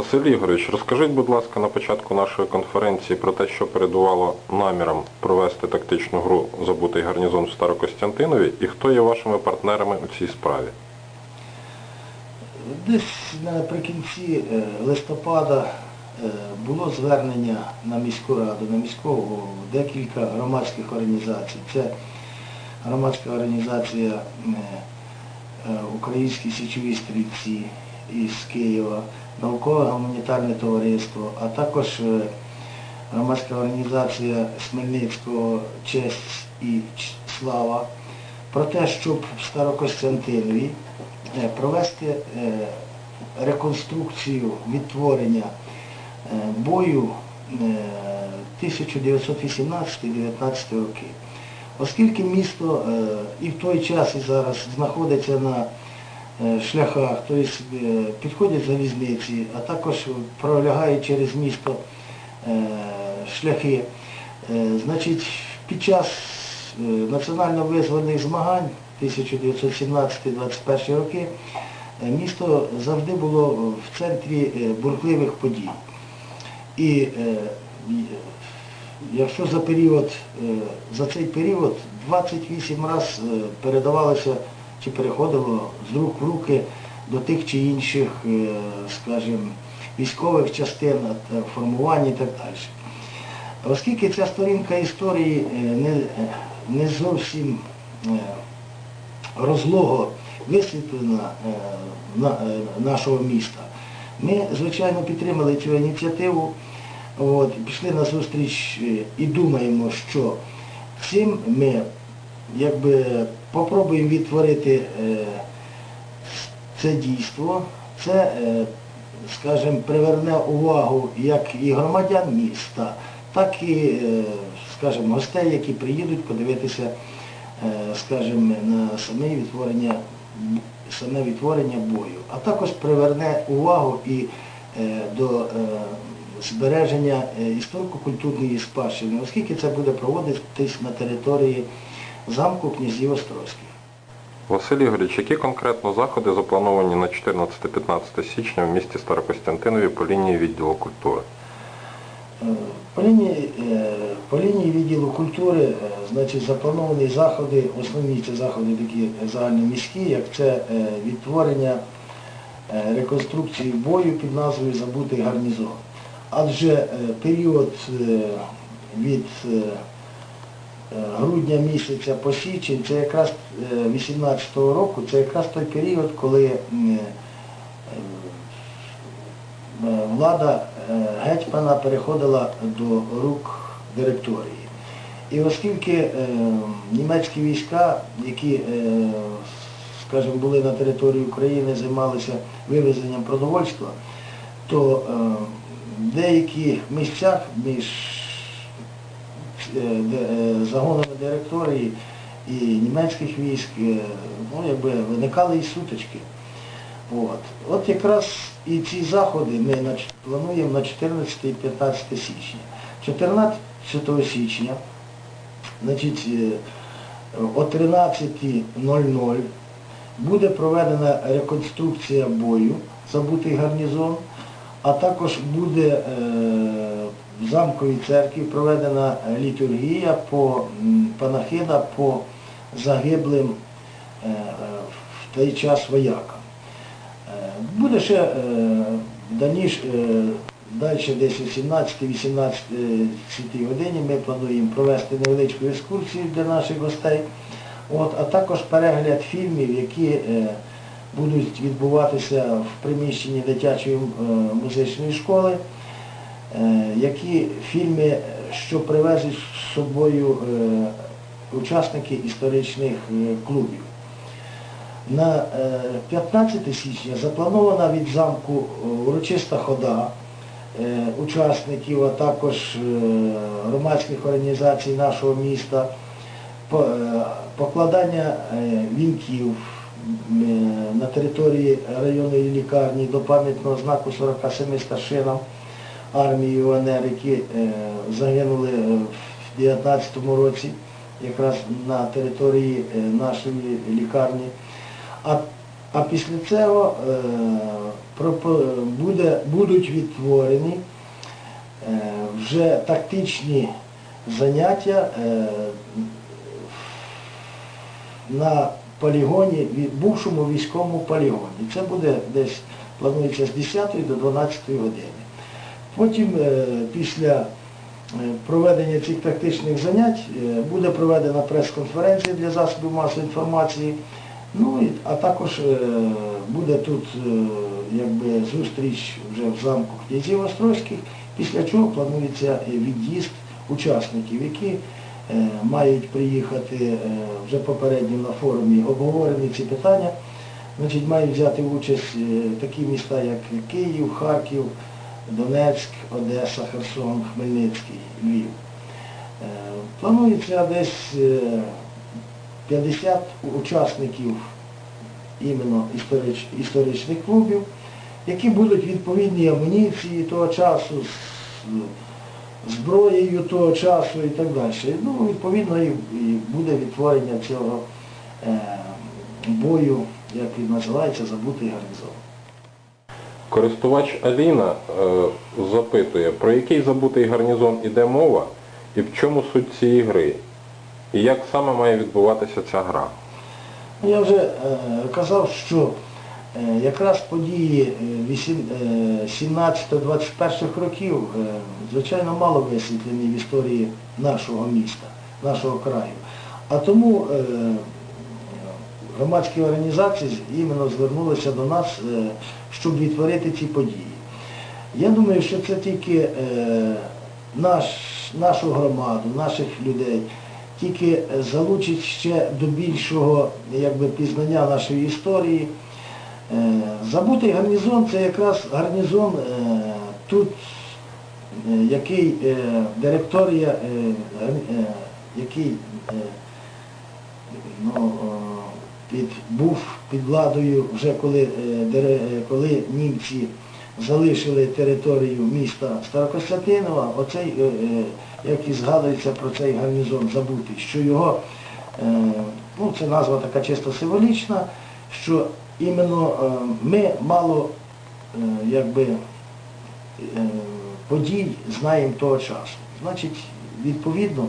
Василь Ігорович, розкажіть, будь ласка, на початку нашої конференції про те, що передувало намірам провести тактичну гру Забутий гарнізон в Старокостянтинові і хто є вашими партнерами у цій справі. Десь наприкінці е, листопада е, було звернення на міську раду, на міського голову, декілька громадських організацій. Це громадська організація е, Українські січові стрільці із Києва, наукове гуманітарне товариство, а також е, громадська організація Смельницького Честь і Слава про те, щоб в Старокостянтинові е, провести е, реконструкцію відтворення бою е, 1918-19 роки. Оскільки місто і в той час, і зараз знаходиться на шляхах, тобто е, підходять залізниці, а також пролягають через місто е, шляхи. Е, Значить, під час е, національно-визвольних змагань 1917-21 роки е, місто завжди було в центрі е, бурхливих подій. І е, якщо за період, е, за цей період 28 разів передавалося чи переходило з рук в руки до тих чи інших, е, скажімо, військових частин, формувань і так далі. Оскільки ця сторінка історії е, не, не зовсім е, розлого висвітлена на- нашого міста, ми, звичайно, підтримали цю ініціативу, от, пішли на зустріч і думаємо, що цим ми якби попробуємо відтворити е, це дійство, це, е, скажімо, приверне увагу як і громадян міста, так і, е, скажімо, гостей, які приїдуть подивитися, скажімо, на саме відтворення, саме відтворення бою, а також приверне увагу і до збереження історико-культурної спадщини, оскільки це буде проводитись на території замку князів Острозьких. Василь Ігорович, які конкретно заходи заплановані на 14-15 січня в місті Старокостянтинові по лінії відділу культури? Е, По лінії, е, по лінії відділу культури е, значить, заплановані заходи, основні це заходи такі загальноміські, як це відтворення реконструкції бою під назвою Забутий гарнізон. Адже період від грудня місяця по січень, це якраз 18-го року, це якраз той період, коли е, влада е, гетьмана переходила до рук директорії. І оскільки е, німецькі війська, які, е, скажімо, були на території України, займалися вивезенням продовольства, то е, в деяких місцях між е, е, загонами директорії і німецьких військ е, ну, якби виникали і сутички. От. От якраз і ці заходи ми плануємо на 14 і 15 січня. 14 січня значить, е, о 13.00 буде проведена реконструкція бою Забутий гарнізон, а також буде е, в замковій церкві проведена літургія по панахида по загиблим е, в той час воякам. Е, Буде ще е, даніш, е, далі десь о 17-18 годині ми плануємо провести невеличку екскурсію для наших гостей, От, а також перегляд фільмів, які будуть відбуватися в приміщенні дитячої музичної школи, які фільми, е, що привезуть з собою е, учасники історичних е, клубів. На е, 15 січня запланована від замку е, урочиста хода е, учасників, а також е, громадських організацій нашого міста, е, покладання е, вінків е, на території районної лікарні до пам'ятного знаку 47 старшинам які е, загинули е, в 19-му році якраз на території е, нашої лікарні. А А після цього е, буде, будуть відтворені вже тактичні заняття на полігоні, бувшому військовому полігоні. Це буде десь, планується з 10 до 12 години. Потім е, після е, проведення цих тактичних занять е, буде проведена прес-конференція для засобів масової інформації. Ну, а також буде тут якби, зустріч вже в замку князів Острозьких, після чого планується від'їзд учасників, які мають приїхати вже попередньо на форумі обговорені ці питання. Значить, мають взяти участь такі міста, як Київ, Харків, Донецьк, Одеса, Херсон, Хмельницький, Львів. Е, Планується десь е, 50 учасників іменно історич, історичних клубів, які будуть відповідні амуніції того часу, зброєю того часу і так далі. Ну, відповідно, і, і буде відтворення цього е, бою, як він називається, забутий гарнізон. Користувач Аліна е, запитує, про який забутий гарнізон іде мова і в чому суть цієї гри? І як саме має відбуватися ця гра? Ну, Я вже е, казав, що е, якраз події е, е, 17-21 років, звичайно, мало висвітлені в історії нашого міста, нашого краю. А тому громадські організації іменно звернулися до нас, е, щоб відтворити ці події. Я думаю, що це тільки е, наш, нашу громаду, наших людей, тільки залучить ще до більшого якби, пізнання нашої історії. Е, Забутий гарнізон це якраз гарнізон е, тут, е, який е, директорія, е, е, який е, ну, під, був під владою вже коли, е, е, коли німці залишили територію міста Старокостянтинова, оцей, е, як і згадується про цей гарнізон забутий, що його, ну це назва така чисто символічна, що іменно ми мало якби, подій знаємо того часу. Значить, відповідно,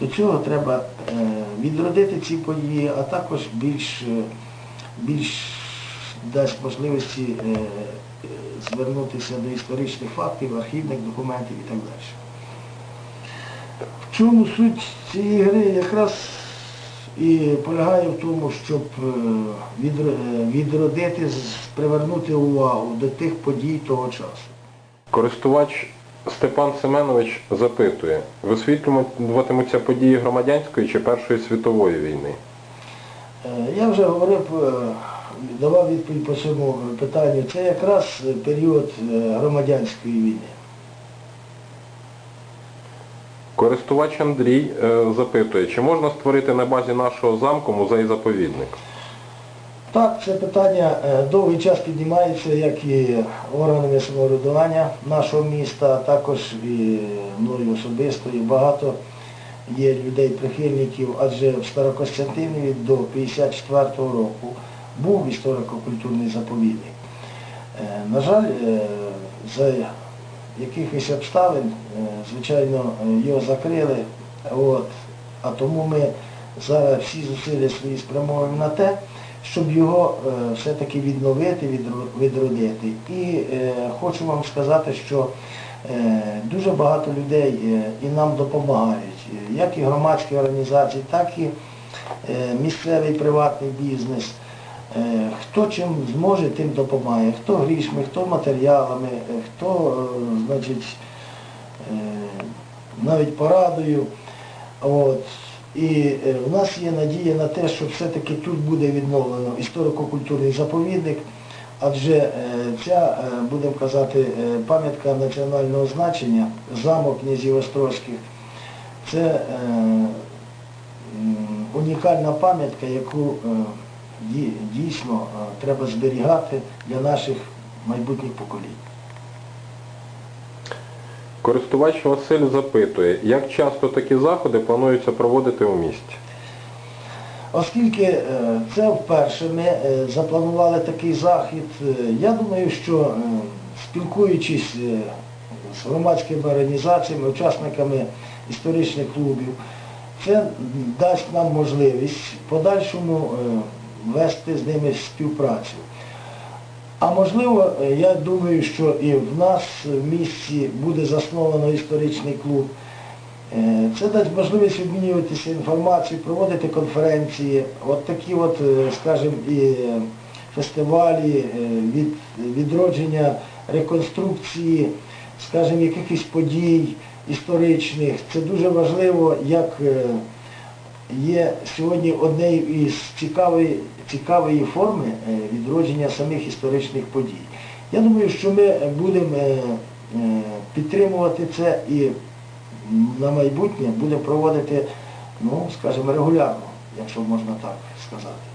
до цього треба е, відродити ці події, а також більш, е, більш дасть можливості е, звернутися до історичних фактів, архівних документів і так далі. В чому суть цієї гри якраз і полягає в тому, щоб відро- відродити, привернути увагу до тих подій того часу. Користувач Степан Семенович запитує, висвітлюватимуться події громадянської чи Першої світової війни? Е, Я вже говорив, е, давав відповідь по цьому питанню. Це якраз період е, громадянської війни. Користувач Андрій запитує, чи можна створити на базі нашого замку музей-заповідник? Так, це питання е, довгий час піднімається, як і органами самоврядування нашого міста, а також і мною особисто, і багато є людей-прихильників, адже в Старокостянтинові до 54-го року був історико-культурний заповідник. Е, На жаль, е, за якихось обставин, звичайно, його закрили, от, а тому ми зараз всі зусилля свої спрямовуємо на те, щоб його е, все-таки відновити, відродити. І е, хочу вам сказати, що е, дуже багато людей і нам допомагають, як і громадські організації, так і місцевий приватний бізнес. Хто чим зможе, тим допомагає. Хто грішми, хто матеріалами, хто, значить, навіть порадою. От. І е, в нас є надія на те, що все-таки тут буде відновлено історико-культурний заповідник, адже е, ця, е, будемо казати, е, пам'ятка національного значення, замок князів Острозьких, це е, унікальна пам'ятка, яку е, дійсно е, треба зберігати для наших майбутніх поколінь. Користувач Василь запитує, як часто такі заходи планується проводити у місті? Оскільки е, це вперше ми е, запланували такий захід, е, я думаю, що спілкуючись з громадськими організаціями, учасниками історичних клубів, це дасть нам можливість в подальшому вести з ними співпрацю. А можливо, е, я думаю, що і в нас в місті буде засновано історичний клуб. Е, Це дасть можливість обмінюватися інформацією, проводити конференції, от такі от, е, скажімо, і фестивалі від відродження реконструкції, скажімо, якихось подій історичних. Це дуже важливо, як є сьогодні однією із цікавої, цікавої форми е, відродження самих історичних подій. Я думаю, що ми будемо е, е, підтримувати це і на майбутнє будемо проводити, ну, скажімо, регулярно, якщо можна так сказати.